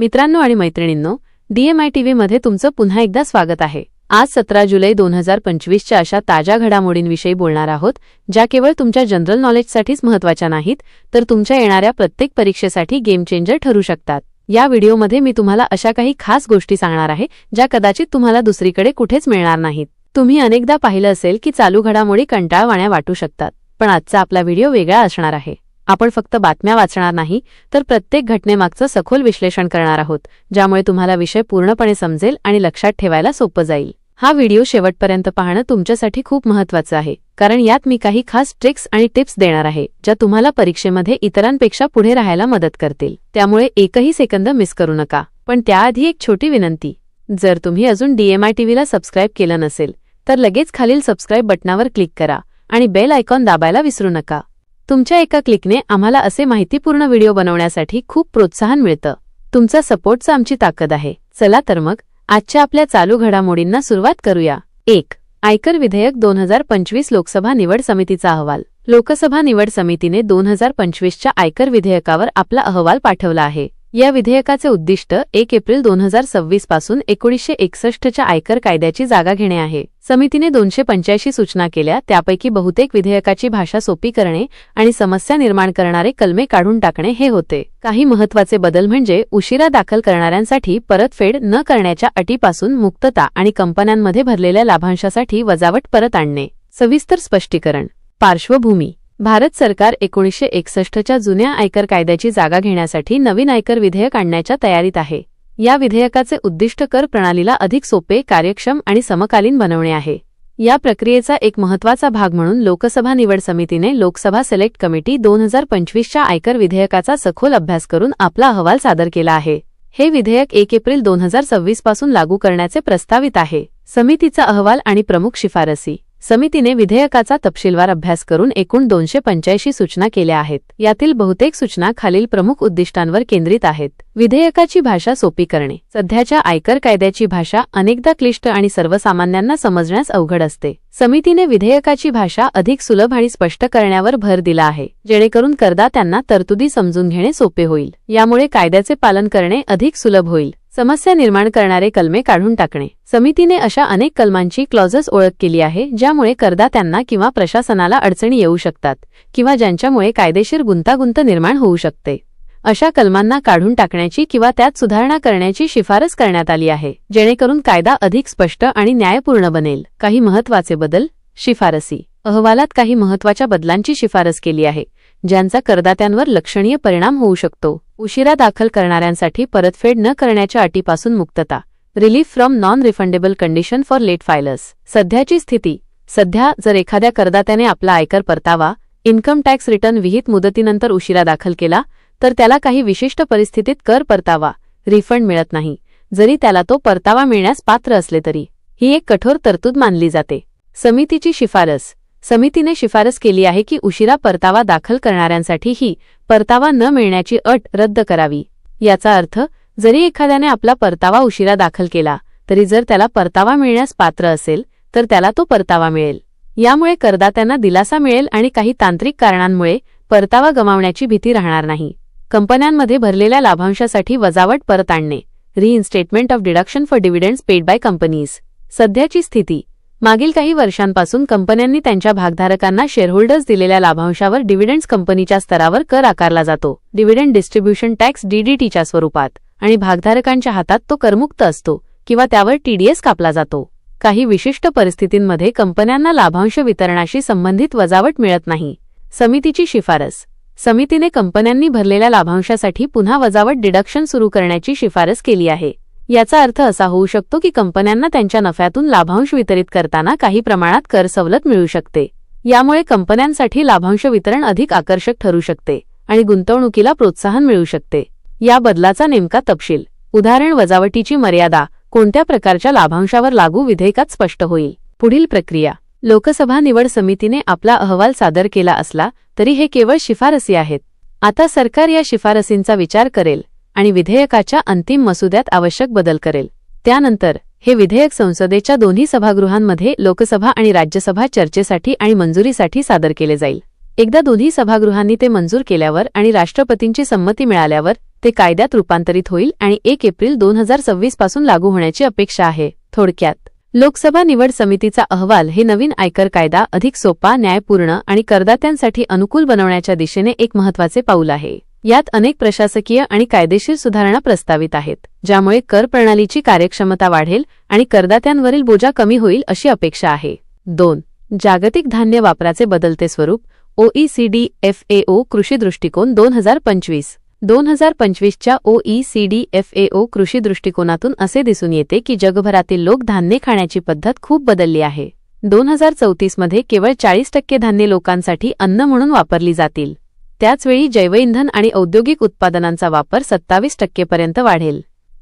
मित्रांनो आणि मैत्रिणींनो डीएमआय टीव्ही तुमचं पुन्हा एकदा स्वागत आहे. आज सतरा जुलै दोन हजार पंचवीसच्या अशा ताज्या घडामोडींविषयी बोलणार आहोत ज्या केवळ तुमच्या जनरल नॉलेजसाठीच महत्त्वाच्या नाहीत तर तुमच्या येणाऱ्या प्रत्येक परीक्षेसाठी गेम चेंजर ठरू शकतात. या व्हिडिओमध्ये मी तुम्हाला अशा काही खास गोष्टी सांगणार आहे ज्या कदाचित तुम्हाला दुसरीकडे कुठेच मिळणार नाहीत. तुम्ही अनेकदा पाहिलं असेल की चालू घडामोडी कंटाळवाण्या वाटू शकतात पण आजचा आपला व्हिडिओ वेगळा असणार आहे. आपण फक्त बातम्या वाचणार नाही तर प्रत्येक घटनेमागचं सखोल विश्लेषण करणार आहोत ज्यामुळे तुम्हाला विषय पूर्णपणे समजेल आणि लक्षात ठेवायला सोपं जाईल. हा व्हिडिओ शेवटपर्यंत पाहणं तुमच्यासाठी खूप महत्वाचं आहे कारण यात मी काही खास ट्रिक्स आणि टिप्स देणार आहे ज्या तुम्हाला परीक्षेमध्ये इतरांपेक्षा पुढे राहायला मदत करतील. त्यामुळे एकही सेकंद मिस करू नका. पण त्याआधी एक छोटी विनंती. जर तुम्ही अजून डीएमआय टीव्हीला सबस्क्राईब केलं नसेल तर लगेच खालील सबस्क्राईब बटनावर क्लिक करा आणि बेल आयकॉन दाबायला विसरू नका. तुमच्या एका क्लिकने आम्हाला असे माहितीपूर्ण व्हिडिओ बनवण्यासाठी खूप प्रोत्साहन मिळतं. तुमचा सपोर्टचा आमची ताकद आहे. चला तर मग आजच्या आपल्या चालू घडामोडींना सुरुवात करूया. एक आयकर विधेयक दोन हजार पंचवीस लोकसभा निवड समितीचा अहवाल. लोकसभा निवड समितीने दोन हजार पंचवीसच्या आयकर विधेयकावर आपला अहवाल पाठवला आहे. या विधेयकाचे उद्दिष्ट एक एप्रिल दोन हजार सव्वीसपासून एकोणीसशे एकसष्टच्या आयकर कायद्याची जागा घेणे आहे. समितीने दोनशे पंच्याऐंशी सूचना केल्या त्यापैकी बहुतेक विधेयकाची भाषा सोपी करणे आणि समस्या निर्माण करणारे कलमे काढून टाकणे हे होते. काही महत्त्वाचे बदल म्हणजे उशिरा दाखल करणाऱ्यांसाठी परतफेड न करण्याच्या अटीपासून मुक्तता आणि कंपन्यांमध्ये भरलेल्या लाभांशासाठी वजावट परत आणणे. सविस्तर स्पष्टीकरण. पार्श्वभूमी. भारत सरकार एकोणीसशे एकसष्टच्या जुन्या आयकर कायद्याची जागा घेण्यासाठी नवीन आयकर विधेयक आणण्याच्या तयारीत आहे. या विधेयकाचे उद्दिष्ट कर प्रणालीला अधिक सोपे कार्यक्षम आणि समकालीन बनवणे आहे. या प्रक्रियेचा एक महत्त्वाचा भाग म्हणून लोकसभा निवड समितीने लोकसभा सिलेक्ट कमिटी दोन हजार पंचवीसच्या आयकर विधेयकाचा सखोल अभ्यास करून आपला अहवाल सादर केला आहे. हे विधेयक एक एप्रिल दोन हजार सव्वीसपासून लागू करण्याचे प्रस्तावित आहे. समितीचा अहवाल आणि प्रमुख शिफारसी. समितीने विधेयकाचा तपशीलवार अभ्यास करून एकूण दोनशे पंच्याऐंशी सूचना केल्या आहेत. यातील बहुतेक सूचना खालील प्रमुख उद्दिष्टांवर केंद्रित आहेत. विधेयकाची भाषा सोपी करणे. सध्याच्या आयकर कायद्याची भाषा अनेकदा क्लिष्ट आणि सर्वसामान्यांना समजण्यास अवघड असते. समितीने विधेयकाची भाषा अधिक सुलभ आणि स्पष्ट करण्यावर भर दिला आहे जेणेकरून करदात्यांना तरतुदी समजून घेणे सोपे होईल. यामुळे कायद्याचे पालन करणे अधिक सुलभ होईल. समस्या निर्माण करणारे कलमे काढून टाकणे. समितीने अशा अनेक कलमांची क्लॉजेस ओळख केली आहे ज्यामुळे करदात्यांना किंवा प्रशासनाला अडचणी येऊ शकतात किंवा ज्यांच्यामुळे कायदेशीर गुंतागुंत निर्माण होऊ शकते. अशा कलमांना काढून टाकण्याची किंवा त्यात सुधारणा करण्याची शिफारस करण्यात आली आहे जेणेकरून कायदा अधिक स्पष्ट आणि न्यायपूर्ण बनेल. काही महत्त्वाचे बदल. शिफारसी. अहवालात काही महत्त्वाच्या बदलांची शिफारस केली आहे ज्यांचा करदात्यांवर लक्षणीय परिणाम होऊ शकतो. उशिरा दाखल करणाऱ्यांसाठी परतफेड न करण्याच्या अटीपासून मुक्तता relief from non refundable condition for late filers. सध्याची स्थिती सध्या जर एखाद्या करदात्याने आपला आयकर परतावा इन्कम टॅक्स रिटर्न विहित मुदतीनंतर उशिरा दाखल केला तर त्याला काही विशिष्ट परिस्थितीत कर परतावा रिफंड मिळत नाही. जरी त्याला तो परतावा मिळण्यास पात्र असले तरी ही एक कठोर तरतूद मानली जाते. समितीची शिफारस समितीने शिफारस केली आहे की उशिरा परतावा दाखल करणाऱ्यांसाठीही परतावा न मिळण्याची अट रद्द करावी. याचा अर्थ जरी एखाद्याने आपला परतावा उशिरा दाखल केला तरी जर त्याला परतावा मिळण्यास पात्र असेल तर त्याला तो परतावा मिळेल. यामुळे करदात्यांना दिलासा मिळेल आणि काही तांत्रिक कारणांमुळे परतावा गमावण्याची भीती राहणार नाही. कंपन्यांमध्ये भरलेल्या लाभांशासाठी वजावट परत आणणे. Reinstatement of deduction for dividends paid by companies. सध्याची स्थिती मागील काही वर्षांपासून कंपन्यांनी त्यांच्या भागधारकांना शेअरहोल्डर्स दिलेल्या लाभांशावर डिव्हिडंड्स कंपनीच्या स्तरावर कर आकारला जातो. डिव्हिडंड डिस्ट्रीब्युशन टॅक्स डीडीटीच्या स्वरूपात आणि भागधारकांच्या हातात तो करमुक्त असतो किंवा त्यावर टीडीएस कापला जातो. काही विशिष्ट परिस्थितींमध्ये कंपन्यांना लाभांश वितरणाशी संबंधित वजावट मिळत नाही. समितीची शिफारस. समितीने कंपन्यांनी भरलेल्या लाभांशासाठी पुन्हा वजावट डिडक्शन सुरू करण्याची शिफारस केली आहे. याचा अर्थ असा होऊ शकतो की कंपन्यांना त्यांच्या नफ्यातून लाभांश वितरित करताना काही प्रमाणात कर सवलत मिळू शकते. यामुळे कंपन्यांसाठी लाभांश वितरण अधिक आकर्षक ठरू शकते आणि गुंतवणुकीला प्रोत्साहन मिळू शकते. या बदलाचा नेमका तपशील. उदाहरण वजावटीची मर्यादा कोणत्या प्रकारच्या लाभांशावर लागू विधेयकात स्पष्ट होईल? पुढील प्रक्रिया. लोकसभा निवड समितीने आपला अहवाल सादर केला असला तरी हे केवळ शिफारसी आहेत. आता सरकार या शिफारसींचा विचार करेल. आणि विधेयकाच्या अंतिम मसुद्यात आवश्यक बदल करेल. त्यानंतर हे विधेयक संसदेच्या दोन्ही सभागृहांमध्ये लोकसभा आणि राज्यसभा चर्चेसाठी आणि मंजुरीसाठी सादर केले जाईल. एकदा दोन्ही सभागृहांनी ते मंजूर केल्यावर आणि राष्ट्रपतींची संमती मिळाल्यावर ते कायद्यात रूपांतरित होईल आणि एक एप्रिल दोन हजार सव्वीसपासून लागू होण्याची अपेक्षा आहे. थोडक्यात लोकसभा निवड समितीचा अहवाल हे नवीन आयकर कायदा अधिक सोपा न्यायपूर्ण आणि करदात्यांसाठी अनुकूल बनवण्याच्या दिशेने एक महत्त्वाचे पाऊल आहे. यात अनेक प्रशासकीय आणि कायदेशीर सुधारणा प्रस्तावित आहेत ज्यामुळे कर प्रणालीची कार्यक्षमता वाढेल आणि करदात्यांवरील बोजा कमी होईल अशी अपेक्षा आहे. दोन जागतिक धान्य वापराचे बदलते स्वरूप ओईसीडी एफएओ कृषी दृष्टिकोन दोन हजार पंचवीस. दोन हजार पंचवीसच्या ओईसीडी एफएओ कृषी दृष्टिकोनातून असे दिसून येते की जगभरातील लोक धान्य खाण्याची पद्धत खूप बदलली आहे. दोन हजार चौतीसमध्ये केवळ चाळीस टक्के धान्य लोकांसाठी अन्न म्हणून वापरली जातील. त्याचवेळी जैवइंधन आणि औद्योगिक उत्पादनांचा वापर सत्तावीस टक्केपर्यंत वाढेल.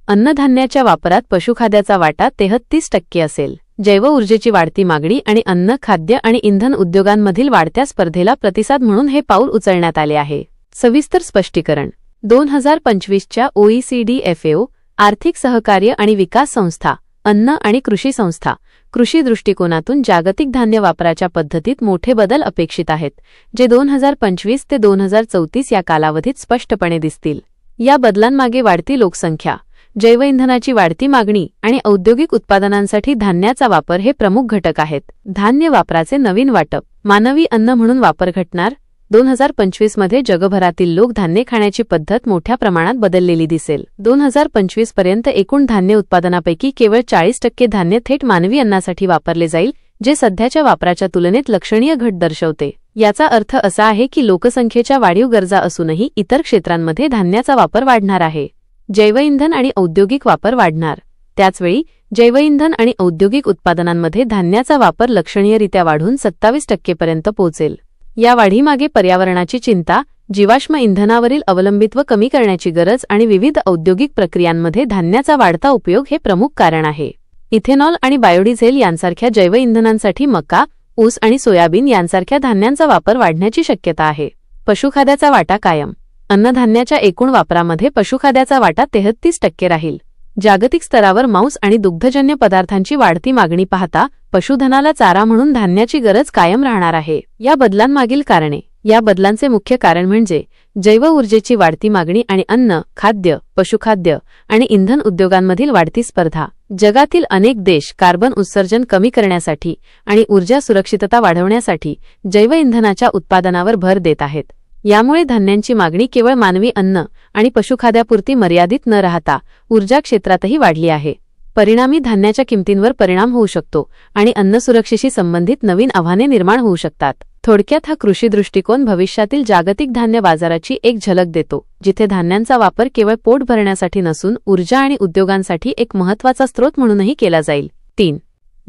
अन्नधान्याच्या वापरात पशुखाद्याचा वाटा तेहत्तीस टक्के असेल. जैव ऊर्जेची वाढती मागणी आणि अन्न खाद्य आणि इंधन उद्योगांमधील वाढत्या स्पर्धेला प्रतिसाद म्हणून हे पाऊल उचलण्यात आले आहे. सविस्तर स्पष्टीकरण. दोन हजार पंचवीसच्या ओईसीडी एफएओ आर्थिक सहकार्य आणि विकास संस्था अन्न आणि कृषी संस्था कृषी दृष्टिकोनातून जागतिक धान्य वापराच्या पद्धतीत मोठे बदल अपेक्षित आहेत जे दोन हजार पंचवीस ते दोन हजार चौतीस या कालावधीत स्पष्टपणे दिसतील. या बदलांमागे वाढती लोकसंख्या जैवइंधनाची वाढती मागणी आणि औद्योगिक उत्पादनांसाठी धान्याचा वापर हे प्रमुख घटक आहेत. धान्य वापराचे नवीन वाटप मानवी अन्न म्हणून वापर घटणार दोन हजार पंचवीसमध्ये जगभरातील लोक धान्य खाण्याची पद्धत मोठ्या प्रमाणात बदललेली दिसेल. दोन हजार पंचवीसपर्यंत एकूण धान्य उत्पादनापैकी केवळ चाळीस टक्के धान्य थेट मानवी अन्नासाठी वापरले जाईल जे सध्याच्या वापराच्या तुलनेत लक्षणीय घट दर्शवते. याचा अर्थ असा आहे की लोकसंख्येच्या वाढीव गरजा असूनही इतर क्षेत्रांमध्ये धान्याचा वापर वाढणार आहे. जैवइंधन आणि औद्योगिक वापर वाढणार. त्याचवेळी जैवइंधन आणि औद्योगिक उत्पादनांमध्ये धान्याचा वापर लक्षणीयरित्या वाढून सत्तावीस टक्केपर्यंत पोहोचेल. या वाढीमागे पर्यावरणाची चिंता जीवाश्म इंधनावरील अवलंबित्व कमी करण्याची गरज आणि विविध औद्योगिक प्रक्रियांमध्ये धान्याचा वाढता उपयोग हे प्रमुख कारण आहे. इथेनॉल आणि बायोडिझेल यांसारख्या जैवइंधनांसाठी मका ऊस आणि सोयाबीन यांसारख्या धान्यांचा वापर वाढण्याची शक्यता आहे. पशुखाद्याचा वाटा कायम. अन्नधान्याच्या एकूण वापरामध्ये पशुखाद्याचा वाटा तेहत्तीस टक्के राहील. जागतिक स्तरावर मांस आणि दुग्धजन्य पदार्थांची वाढती मागणी पाहता पशुधनाला चारा म्हणून धान्याची गरज कायम राहणार आहे. या बदलांमागील कारणे. या बदलांचे मुख्य कारण म्हणजे जैव ऊर्जेची वाढती मागणी आणि अन्न खाद्य पशुखाद्य आणि इंधन उद्योगांमधील वाढती स्पर्धा. जगातील अनेक देश कार्बन उत्सर्जन कमी करण्यासाठी आणि ऊर्जा सुरक्षितता वाढवण्यासाठी जैव इंधनाच्या उत्पादनावर भर देत आहेत. यामुळे धान्यांची मागणी केवळ मानवी अन्न आणि पशुखाद्यापुरती मर्यादित न राहता ऊर्जा क्षेत्रातही वाढली आहे. परिणामी धान्याच्या किमतींवर परिणाम होऊ शकतो आणि अन्नसुरक्षेशी संबंधित नवीन आव्हाने निर्माण होऊ शकतात. थोडक्यात हा कृषी दृष्टिकोन भविष्यातील जागतिक धान्य बाजाराची एक झलक देतो जिथे धान्यांचा वापर केवळ पोट भरण्यासाठी नसून ऊर्जा आणि उद्योगांसाठी एक महत्त्वाचा स्रोत म्हणूनही केला जाईल. तीन.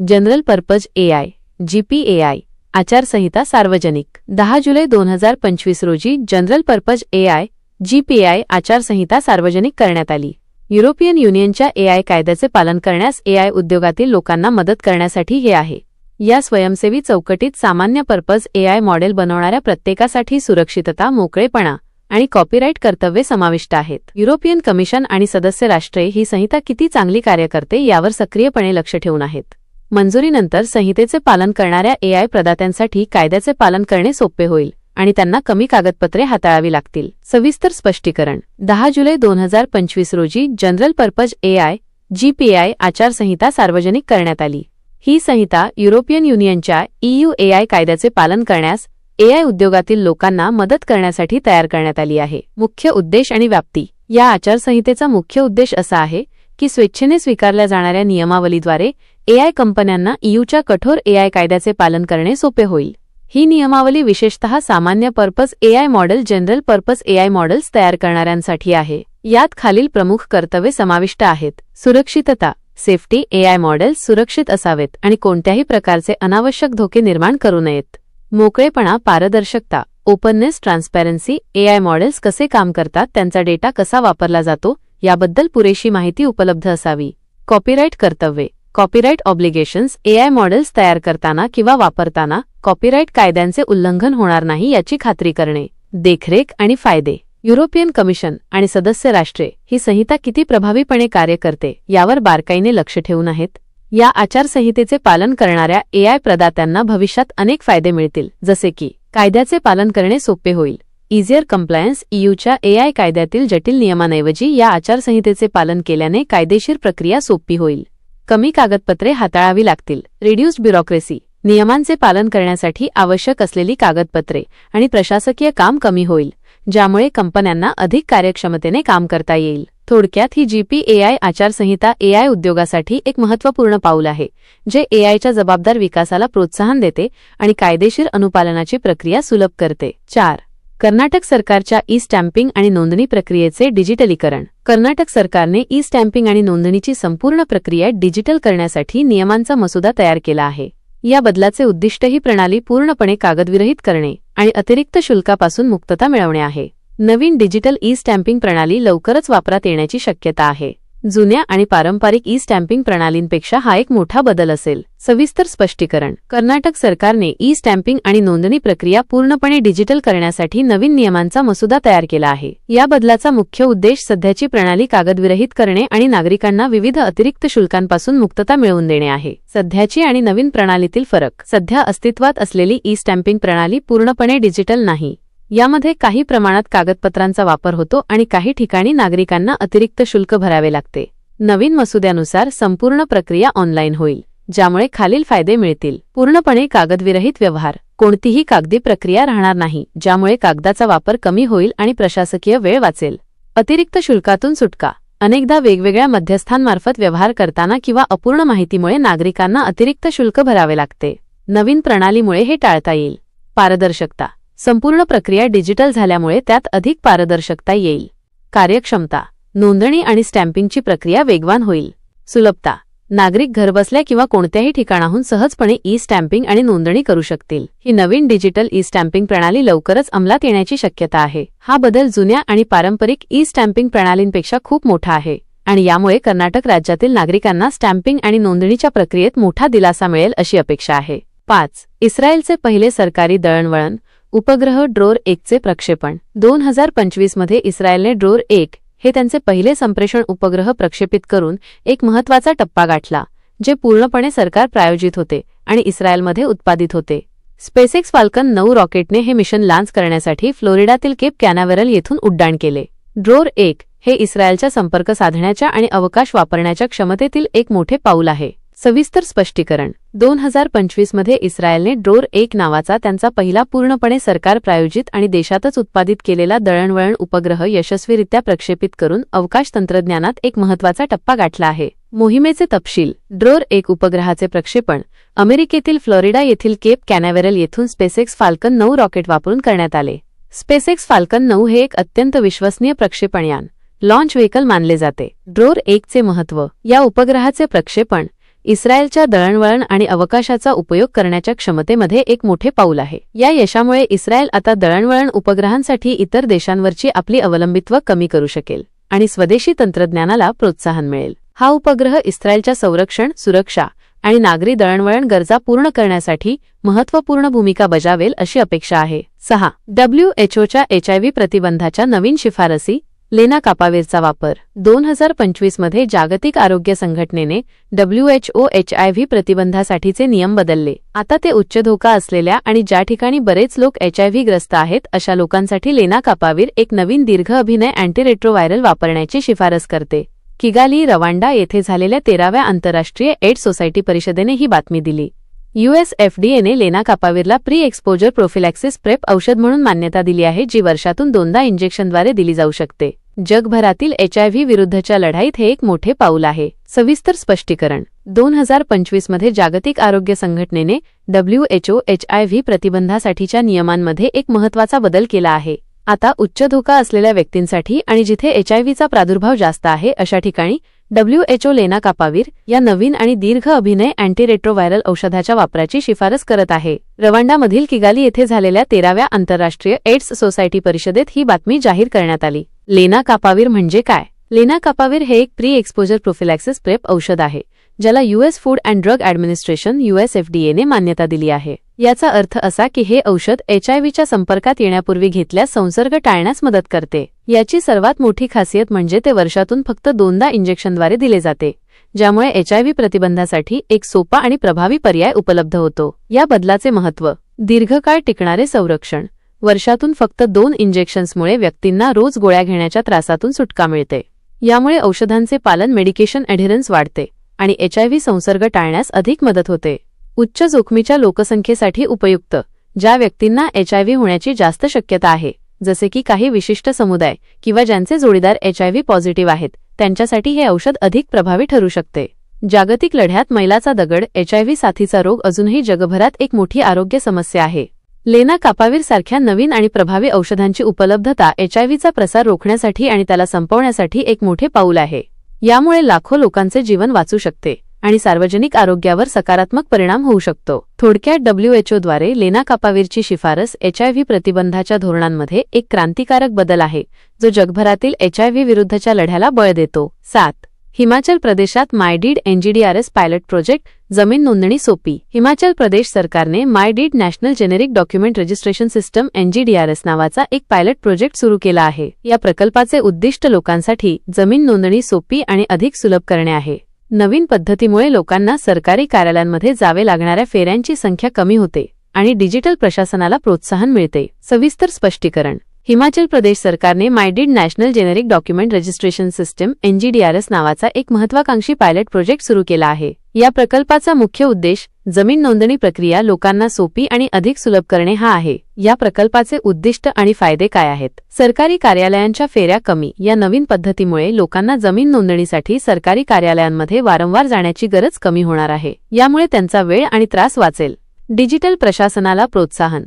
जनरल पर्पज एआय जीपीएआय आचारसंहिता सार्वजनिक. दहा जुलै दोन हजार पंचवीस रोजी जनरल पर्पज एआय जीपीआय आचारसंहिता सार्वजनिक करण्यात आली. युरोपियन युनियनच्या एआय कायद्याचे पालन करण्यास एआय उद्योगातील लोकांना मदत करण्यासाठी हे आहे. या स्वयंसेवी चौकटीत सामान्य पर्पज एआय मॉडेल बनवणाऱ्या प्रत्येकासाठी सुरक्षितता मोकळेपणा आणि कॉपीराईट कर्तव्ये समाविष्ट आहेत. युरोपियन कमिशन आणि सदस्य राष्ट्रे ही संहिता किती चांगली कार्य करते यावर सक्रियपणे लक्ष ठेवून आहेत. मंजुरीनंतर संहितेचे पालन करणाऱ्या एआय प्रदात्यांसाठी कायद्याचे पालन करणे सोपे होईल आणि त्यांना कमी कागदपत्रे हाताळावी लागतील. सविस्तर स्पष्टीकरण. दहा जुलै दोन हजार पंचवीस रोजी जनरल पर्पज एआय जीपीआय आचारसंहिता सार्वजनिक करण्यात आली. ही संहिता युरोपियन युनियनच्या ईयू एआय कायद्याचे पालन करण्यास एआय उद्योगातील लोकांना मदत करण्यासाठी तयार करण्यात आली आहे. मुख्य उद्देश आणि व्याप्ती. या आचारसंहितेचा मुख्य उद्देश असा आहे की स्वेच्छेने स्वीकारल्या जाणाऱ्या नियमावलीद्वारे एआय कंपन्यांना ईयूच्या कठोर एआय कायद्याचे पालन करणे सोपे होईल. ही नियमावली विशेषतः सामान्य purpose AI model general purpose AI models तयार करणाऱ्यांसाठी आहे. यात खालील प्रमुख कर्तव्ये समाविष्ट आहेत. सुरक्षितता सेफ्टी एआय मॉडेल्स सुरक्षित असावेत आणि कोणत्याही प्रकारचे अनावश्यक धोके निर्माण करू नयेत. मोकळेपणा पारदर्शकता ओपननेस ट्रान्सपॅरन्सी एआय मॉडेल्स कसे काम करतात त्यांचा डेटा कसा वापरला जातो याबद्दल पुरेशी माहिती उपलब्ध असावी. कॉपीराईट कर्तव्ये. कॉपीराईट ऑब्लिगेशन्स एआय मॉडेल्स तयार करताना किंवा वापरताना कॉपीराईट कायद्यांचे उल्लंघन होणार नाही याची खात्री करणे देखरेख आणि फायदे. युरोपियन कमिशन आणि सदस्य राष्ट्रे ही संहिता किती प्रभावीपणे कार्य करते यावर बारकाईने लक्ष ठेवून आहेत. या आचारसंहितेचे पालन करणाऱ्या एआय प्रदात्यांना भविष्यात अनेक फायदे मिळतील जसे की कायद्याचे पालन करणे सोपे होईल. इझियर कम्प्लायन्स ईयूच्या एआय कायद्यातील जटिल नियमांऐवजी या आचारसंहितेचे पालन केल्याने कायदेशीर प्रक्रिया सोपी होईल. कमी कागदपत्रे हाताळावी लागतील. रिड्यूस्ड ब्युरोक्रेसी नियमांचे पालन करण्यासाठी आवश्यक असलेली कागदपत्रे आणि प्रशासकीय काम कमी होईल ज्यामुळे कंपन्यांना अधिक कार्यक्षमतेने काम करता येईल. थोडक्यात ही जीपीएआय आचारसंहिता एआय उद्योगासाठी एक महत्त्वपूर्ण पाऊल आहे जे एआयच्या जबाबदार विकासाला प्रोत्साहन देते आणि कायदेशीर अनुपालनाची प्रक्रिया सुलभ करते. चार कर्नाटक सरकारच्या ई स्टॅम्पिंग आणि नोंदणी प्रक्रियेचे डिजिटलीकरण. कर्नाटक सरकारने ई स्टॅम्पिंग आणि नोंदणीची संपूर्ण प्रक्रिया डिजिटल करण्यासाठी नियमांचा मसुदा तयार केला आहे. या बदलाचे उद्दिष्ट ही प्रणाली पूर्णपणे कागदविरहित करणे आणि अतिरिक्त शुल्कापासून मुक्तता मिळवणे आहे. नवीन डिजिटल ई स्टॅम्पिंग प्रणाली लवकरच वापरात येण्याची शक्यता आहे. जुन्या आणि पारंपरिक ई स्टॅम्पिंग प्रणालींपेक्षा हा एक मोठा बदल असेल. सविस्तर स्पष्टीकरण. कर्नाटक सरकारने ई स्टॅम्पिंग आणि नोंदणी प्रक्रिया पूर्णपणे डिजिटल करण्यासाठी नवीन नियमांचा मसुदा तयार केला आहे. या बदलाचा मुख्य उद्देश सध्याची प्रणाली कागदविरहित करणे आणि नागरिकांना विविध अतिरिक्त शुल्कांपासून मुक्तता मिळवून देणे आहे. सध्याची आणि नवीन प्रणालीतील फरक. सध्या अस्तित्वात असलेली ई स्टॅम्पिंग प्रणाली पूर्णपणे डिजिटल नाही. यामध्ये काही प्रमाणात कागदपत्रांचा वापर होतो आणि काही ठिकाणी नागरिकांना अतिरिक्त शुल्क भरावे लागते. नवीन मसुद्यानुसार संपूर्ण प्रक्रिया ऑनलाईन होईल ज्यामुळे खालील फायदे मिळतील. पूर्णपणे कागदविरहित व्यवहार. कोणतीही कागदी प्रक्रिया राहणार नाही ज्यामुळे कागदाचा वापर कमी होईल आणि प्रशासकीय वेळ वाचेल. अतिरिक्त शुल्कातून सुटका. अनेकदा वेगवेगळ्या मध्यस्थांमार्फत व्यवहार करताना किंवा अपूर्ण माहितीमुळे नागरिकांना अतिरिक्त शुल्क भरावे लागते. नवीन प्रणालीमुळे हे टाळता येईल. पारदर्शकता. संपूर्ण प्रक्रिया डिजिटल झाल्यामुळे त्यात अधिक पारदर्शकता येईल. कार्यक्षमता नोंदणी आणि स्टॅम्पिंगची प्रक्रिया वेगवान होईल. सुलभता नागरिक घरबसल्या किंवा कोणत्याही ठिकाणाहून सहजपणे ई स्टॅम्पिंग आणि नोंदणी करू शकतील. ही नवीन डिजिटल ई स्टॅम्पिंग प्रणाली लवकरच अंमलात येण्याची शक्यता आहे. हा बदल जुन्या आणि पारंपरिक ई स्टॅम्पिंग प्रणालींपेक्षा खूप मोठा आहे आणि यामुळे कर्नाटक राज्यातील नागरिकांना स्टॅम्पिंग आणि नोंदणीच्या प्रक्रियेत मोठा दिलासा मिळेल अशी अपेक्षा आहे. पाच. इस्रायलचे पहिले सरकारी दळणवळण उपग्रह ड्रोर एकचे प्रक्षेपण. दोन हजार पंचवीसमध्ये इस्रायलने ड्रोर एक हे त्यांचे पहिले संप्रेषण उपग्रह प्रक्षेपित करून एक महत्त्वाचा टप्पा गाठला जे पूर्णपणे सरकार प्रायोजित होते आणि इस्रायलमध्ये उत्पादित होते. स्पेसेक्स फाल्कन नऊ रॉकेटने हे मिशन लांच करण्यासाठी फ्लोरिडातील केप कॅनावेरल येथून उड्डाण केले. ड्रोर एक हे इस्रायलच्या संपर्क साधण्याच्या आणि अवकाश वापरण्याच्या क्षमतेतील एक मोठे पाऊल आहे. सविस्तर स्पष्टीकरण. दोन हजार पंचवीसमध्ये इस्रायलने ड्रोर एक नावाचा त्यांचा पहिला पूर्णपणे सरकार प्रायोजित आणि देशातच उत्पादित केलेला दळणवळण उपग्रह यशस्वीरित्या प्रक्षेपित करून अवकाश तंत्रज्ञानात एक महत्त्वाचा टप्पा गाठला आहे. मोहिमेचे तपशील. ड्रोर एक उपग्रहाचे प्रक्षेपण. अमेरिकेतील फ्लोरिडा येथील केप कॅनावेरल येथून स्पेसेक्स फाल्कन नऊ रॉकेट वापरून करण्यात आले. स्पेसेक्स फाल्कन नऊ हे एक अत्यंत विश्वसनीय प्रक्षेपण यान. लॉन्च व्हेकल मानले जाते. ड्रोर एकचे महत्त्व. या उपग्रहाचे प्रक्षेपण. इस्रायलच्या दळणवळण आणि अवकाशाचा उपयोग करण्याच्या क्षमतेमध्ये एक मोठे पाऊल आहे. या यशामुळे इस्रायल आता दळणवळण उपग्रहांसाठी इतर देशांवरची आपली अवलंबित्व कमी करू शकेल आणि स्वदेशी तंत्रज्ञानाला प्रोत्साहन मिळेल. हा उपग्रह इस्रायलच्या संरक्षण सुरक्षा आणि नागरी दळणवळण गरजा पूर्ण करण्यासाठी महत्त्वपूर्ण भूमिका बजावेल अशी अपेक्षा आहे. सहा. डब्ल्यूएचओच्या एचआयव्ही प्रतिबंधाच्या नवीन शिफारसी लेना कापावेरचा वापर. दोन हजार पंचवीसमध्ये जागतिक आरोग्य संघटनेने डब्ल्यूएचओ एचआयव्ही प्रतिबंधासाठीचे नियम बदलले. आता ते उच्च धोका असलेल्या आणि ज्या ठिकाणी बरेच लोक एचआयव्ही ग्रस्त आहेत अशा लोकांसाठी लेना कापावीर एक नवीन दीर्घ अभिनय अँटीरेट्रोव्हायरल वापरण्याची शिफारस करते. किगाली रवांडा येथे झालेल्या तेराव्या आंतरराष्ट्रीय एड्स सोसायटी परिषदेने ही बातमी दिली. युएस एफडीएने लेना कापावीरला प्री एक्सपोजर प्रोफिलॅक्सिस प्रेप औषध म्हणून मान्यता दिली आहे जी वर्षातून दोनदा इंजेक्शनद्वारे दिली जाऊ शकते. जगभरातील एचआयव्ही विरुद्धच्या लढाईत हे एक मोठे पाऊल आहे. सविस्तर स्पष्टीकरण. दोन हजार पंचवीसमध्ये जागतिक आरोग्य संघटनेने डब्ल्यूएचओ एचआयव्ही प्रतिबंधासाठीच्या नियमांमध्ये एक महत्त्वाचा बदल केला आहे. आता उच्च धोका असलेल्या व्यक्तींसाठी आणि जिथे एचआयव्हीचा प्रादुर्भाव जास्त आहे अशा ठिकाणी डब्ल्यूएचओ लेना कापावीर या नवीन आणि दीर्घ अभिनय अँटीरेट्रोव्हायरल औषधाच्या वापराची शिफारस करत आहे. रवांडामधील किगाली येथे झालेल्या तेराव्या आंतरराष्ट्रीय एड्स सोसायटी परिषदेत ही बातमी जाहीर करण्यात आली. लेना कापावीर म्हणजे काय? लेना कापावीर हे एक प्री एक्सपोजर प्रोफिलॅक्सिस प्रेप औषध आहे ज्याला US Food and Drug Administration युएसएफडीएने मान्यता दिली आहे. याचा अर्थ असा की हे औषध एचआयव्हीच्या संपर्कात येण्यापूर्वी घेतल्यास संसर्ग टाळण्यास मदत करते. याची सर्वात मोठी खासियत म्हणजे ते वर्षातून फक्त दोनदा इंजेक्शनद्वारे दिले जाते ज्यामुळे एचआयव्ही प्रतिबंधासाठी एक सोपा आणि प्रभावी पर्याय उपलब्ध होतो. या बदलाचे महत्त्व दीर्घकाळ टिकणारे संरक्षण वर्षातून फक्त दोन इंजेक्शन्समुळे व्यक्तींना रोज गोळ्या घेण्याच्या त्रासातून सुटका मिळते. यामुळे औषधांचे पालन मेडिकेशन ॲढेरन्स वाढते आणि एचआयव्ही संसर्ग टाळण्यास अधिक मदत होते. उच्च जोखमीच्या लोकसंख्येसाठी उपयुक्त ज्या व्यक्तींना एचआयव्ही होण्याची जास्त शक्यता आहे जसे की काही विशिष्ट समुदाय किंवा ज्यांचे जोडीदार एचआयव्ही पॉझिटिव्ह आहेत त्यांच्यासाठी हे औषध अधिक प्रभावी ठरू शकते. जागतिक लढ्यात मैलाचा दगड एचआयव्ही साथीचा रोग अजूनही जगभरात एक मोठी आरोग्य समस्या आहे. लेना कापावीर सारख्या नवीन आणि प्रभावी औषधांची उपलब्धता एचआयव्हीचा प्रसार रोखण्यासाठी आणि त्याला संपवण्यासाठी एक मोठे पाऊल आहे. यामुळे लाखो लोकांचे जीवन वाचू शकते आणि सार्वजनिक आरोग्यावर सकारात्मक परिणाम होऊ शकतो. थोडक्यात डब्ल्यूएचओद्वारे लेना कापावीरची शिफारस एचआयव्ही प्रतिबंधाच्या धोरणांमध्ये एक क्रांतिकारक बदल आहे जो जगभरातील एचआयव्ही विरुद्धच्या लढ्याला बळ देतो. सात हिमाचल प्रदेशात मायडीड एनजीडीआरएस पायलट प्रोजेक्ट जमीन नोंदणी सोपी. हिमाचल प्रदेश सरकारने MyDeed National Generic Document Registration System NGDRS नावाचा एक पायलट प्रोजेक्ट सुरू केला आहे. या प्रकल्पाचे उद्दिष्ट लोकांसाठी जमीन नोंदणी सोपी आणि अधिक सुलभ करणे आहे. नवीन पद्धतीमुळे लोकांना सरकारी कार्यालयांमध्ये जावे लागणाऱ्या फेऱ्यांची संख्या कमी होते आणि डिजिटल प्रशासनाला प्रोत्साहन मिळते. सविस्तर स्पष्टीकरण. हिमाचल प्रदेश सरकारने MyDeed National Generic Document Registration System NGDRS नावाचा एक महत्वाकांक्षी पायलट प्रोजेक्ट सुरू केला आहे. या प्रकल्पाचा मुख्य उद्देश जमीन नोंदणी प्रक्रिया लोकांना सोपी आणि अधिक सुलभ करणे हा आहे. या प्रकल्पाचे उद्दिष्ट आणि फायदे काय आहेत? सरकारी कार्यालयांच्या फेऱ्या कमी. या नवीन पद्धतीमुळे लोकांना जमीन नोंदणीसाठी सरकारी कार्यालयांमध्ये वारंवार जाण्याची गरज कमी होणार आहे. यामुळे त्यांचा वेळ आणि त्रास वाचेल. डिजिटल प्रशासनाला प्रोत्साहन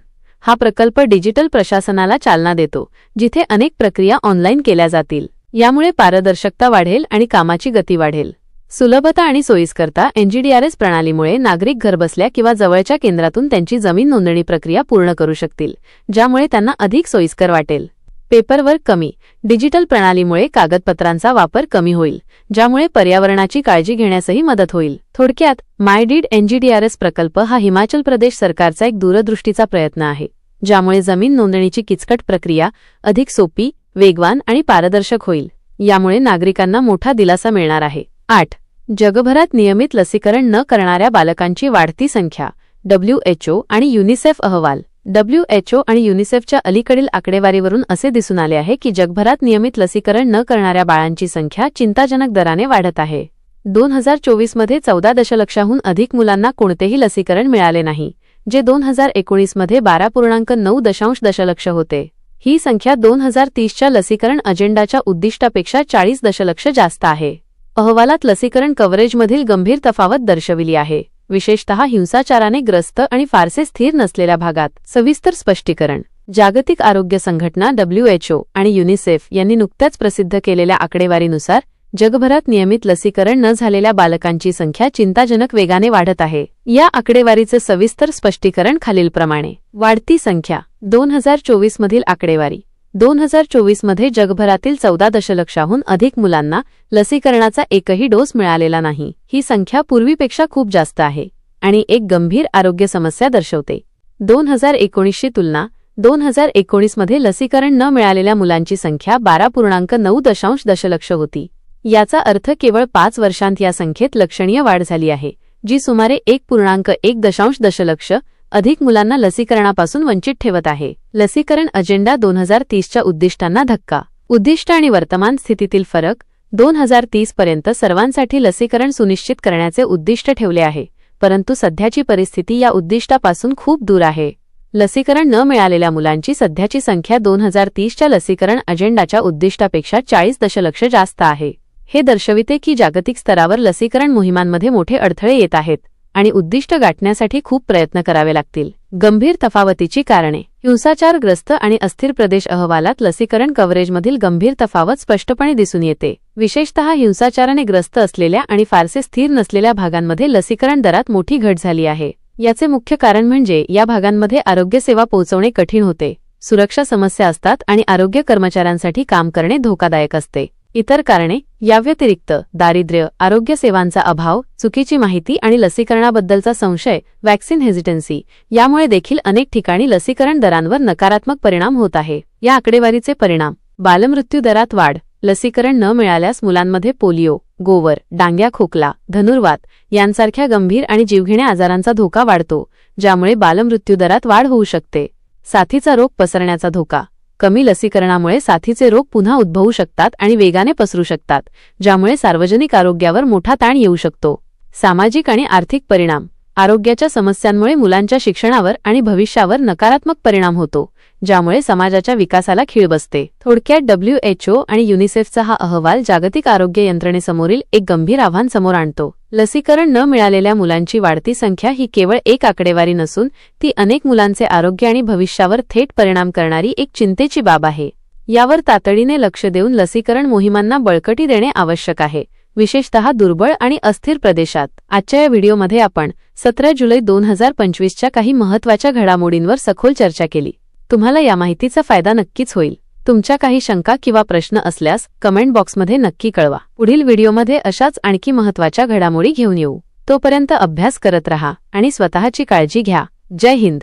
हा प्रकल्प डिजिटल प्रशासनाला चालना देतो जिथे अनेक प्रक्रिया ऑनलाईन केल्या जातील. यामुळे पारदर्शकता वाढेल आणि कामाची गती वाढेल. सुलभता आणि सोयीस्करता एनजीडीआरएस प्रणालीमुळे नागरिक घरबसल्या किंवा जवळच्या केंद्रातून त्यांची जमीन नोंदणी प्रक्रिया पूर्ण करू शकतील ज्यामुळे त्यांना अधिक सोयीस्कर वाटेल. पेपरवर्क कमी डिजिटल प्रणालीमुळे कागदपत्रांचा वापर कमी होईल ज्यामुळे पर्यावरणाची काळजी घेण्यासही मदत होईल. थोडक्यात मायडीड एनजीडीआरएस प्रकल्प हा हिमाचल प्रदेश सरकारचा एक दूरदृष्टीचा प्रयत्न आहे ज्यामुळे जमीन नोंदणीची किचकट प्रक्रिया अधिक सोपी वेगवान आणि पारदर्शक होईल. यामुळे नागरिकांना मोठा दिलासा मिळणार आहे. आठ जगभरात नियमित लसीकरण न करणाऱ्या बालकांची वाढती संख्या डब्ल्यूएचओ आणि युनिसेफ अहवाल. डब्ल्यूएचओ आणि युनिसेफच्या अलीकडील आकडेवारीवरून असे दिसून आले आहे की जगभरात नियमित लसीकरण न करणाऱ्या बाळांची संख्या चिंताजनक दराने वाढत आहे. दोन हजार चोवीसमध्ये चौदा दशलक्षाहून अधिक मुलांना कोणतेही लसीकरण मिळाले नाही जे दोन हजार एकोणीसमध्ये बारा पूर्णांक नऊ दशांश दशलक्ष होते. ही संख्या दोन हजार तीसच्या लसीकरण अजेंडाच्या उद्दिष्टापेक्षा चाळीस दशलक्ष जास्त आहे. अहवालात लसीकरण कव्हरेजमधील गंभीर तफावत दर्शविली आहे. विशेषतः हिंसाचाराने ग्रस्त आणि फारसे स्थिर नसलेल्या भागात. सविस्तर स्पष्टीकरण. जागतिक आरोग्य संघटना डब्ल्यूएचओ आणि युनिसेफ यांनी नुकत्याच प्रसिद्ध केलेल्या आकडेवारीनुसार जगभरात नियमित लसीकरण न झालेल्या बालकांची संख्या चिंताजनक वेगाने वाढत आहे. या आकडेवारीचे सविस्तर स्पष्टीकरण खालीलप्रमाणे. वाढती संख्या दोन हजार चोवीस मधील आकडेवारी. दोन हजार चोवीसमध्ये जगभरातील चौदा दशलक्षाहून अधिक मुलांना लसीकरणाचा एकही डोस मिळालेला नाही. ही संख्या पूर्वीपेक्षा खूप जास्त आहे आणि एक गंभीर आरोग्य समस्या दर्शवते. दोन हजार एकोणीसशी तुलना दोन हजार एकोणीसमध्ये लसीकरण न मिळालेल्या मुलांची संख्या बारा पूर्णांक नऊ दशांश दशलक्ष होती. याचा अर्थ केवळ पाच वर्षांत या संख्येत लक्षणीय वाढ झाली आहे जी सुमारे एक पूर्णांक एक दशांश दशलक्ष अधिक मुलांना लसीकरणापासून वंचित ठेवत आहे. लसीकरण अजेंडा दोन हजार तीसच्या उद्दिष्टांना धक्का. उद्दिष्ट आणि वर्तमान स्थितीतील फरक दोन हजार तीस पर्यंत सर्वांसाठी लसीकरण सुनिश्चित करण्याचे उद्दिष्ट ठेवले आहे परंतु सध्याची परिस्थिती या उद्दिष्टापासून खूप दूर आहे. लसीकरण न मिळालेल्या मुलांची सध्याची संख्या दोन हजार तीसच्या लसीकरण अजेंडाच्या उद्दिष्टापेक्षा चाळीस दशलक्ष जास्त आहे. हे दर्शविते की जागतिक स्तरावर लसीकरण मोहिमांमध्ये मोठे अडथळे येत आहेत. आणि उद्दिष्ट गाठण्यासाठी खूप प्रयत्न करावे लागतील. गंभीर तफावतीची कारणे. हिंसाचारग्रस्त आणि अस्थिर प्रदेश अहवालात लसीकरण कव्हरेजमधील गंभीर तफावत स्पष्टपणे दिसून येते. विशेषतः हिंसाचाराने ग्रस्त असलेल्या आणि फारसे स्थिर नसलेल्या भागांमध्ये लसीकरण दरात मोठी घट झाली आहे. याचे मुख्य कारण म्हणजे या भागांमध्ये आरोग्यसेवा पोहोचवणे कठीण होते. सुरक्षा समस्या असतात आणि आरोग्य कर्मचाऱ्यांसाठी काम करणे धोकादायक असते. इतर कारणे. याव्यतिरिक्त दारिद्र्य आरोग्य सेवांचा अभाव चुकीची माहिती आणि लसीकरणाबद्दलचा संशय वॅक्सिन हेजिटन्सी यामुळे देखील अनेक ठिकाणी लसीकरण दरांवर नकारात्मक परिणाम होत आहे. या आकडेवारीचे परिणाम बालमृत्यू दरात वाढ लसीकरण न मिळाल्यास मुलांमध्ये पोलिओ गोवर डांग्या खोकला धनुर्वात यांसारख्या गंभीर आणि जीवघेण्या आजारांचा धोका वाढतो ज्यामुळे बालमृत्यू दरात वाढ होऊ शकते. साथीचा रोग पसरण्याचा धोका कमी लसीकरणामुळे साथीचे रोग पुन्हा उद्भवू शकतात आणि वेगाने पसरू शकतात ज्यामुळे सार्वजनिक आरोग्यावर मोठा ताण येऊ शकतो. सामाजिक आणि आर्थिक परिणाम. आरोग्याच्या समस्यांमुळे मुलांच्या शिक्षणावर आणि भविष्यावर नकारात्मक परिणाम होतो ज्यामुळे समाजाच्या विकासाला खीळ बसते. थोडक्यात डब्ल्यूएचओ आणि युनिसेफचा हा अहवाल जागतिक आरोग्य यंत्रणेसमोरील एक गंभीर आव्हान समोर आणतो. लसीकरण न मिळालेल्या मुलांची वाढती संख्या ही केवळ एक आकडेवारी नसून ती अनेक मुलांचे आरोग्य आणि भविष्यावर थेट परिणाम करणारी एक चिंतेची बाब आहे. यावर तातडीने लक्ष देऊन लसीकरण मोहिमांना बळकटी देणे आवश्यक आहे. विशेषतः दुर्बळ आणि अस्थिर प्रदेशात. आजच्या या व्हिडिओमध्ये आपण सतरा जुलै दोन हजार पंचवीसच्या काही महत्त्वाच्या घडामोडींवर सखोल चर्चा केली. तुम्हाला या माहितीचा फायदा नक्कीच होईल. तुमच्या काही शंका किंवा प्रश्न असल्यास कमेंट बॉक्समध्ये नक्की कळवा. पुढील व्हिडिओमध्ये अशाच आणखी महत्त्वाच्या घडामोडी घेऊन येऊ. तोपर्यंत अभ्यास करत रहा आणि स्वतःची काळजी घ्या. जय हिंद.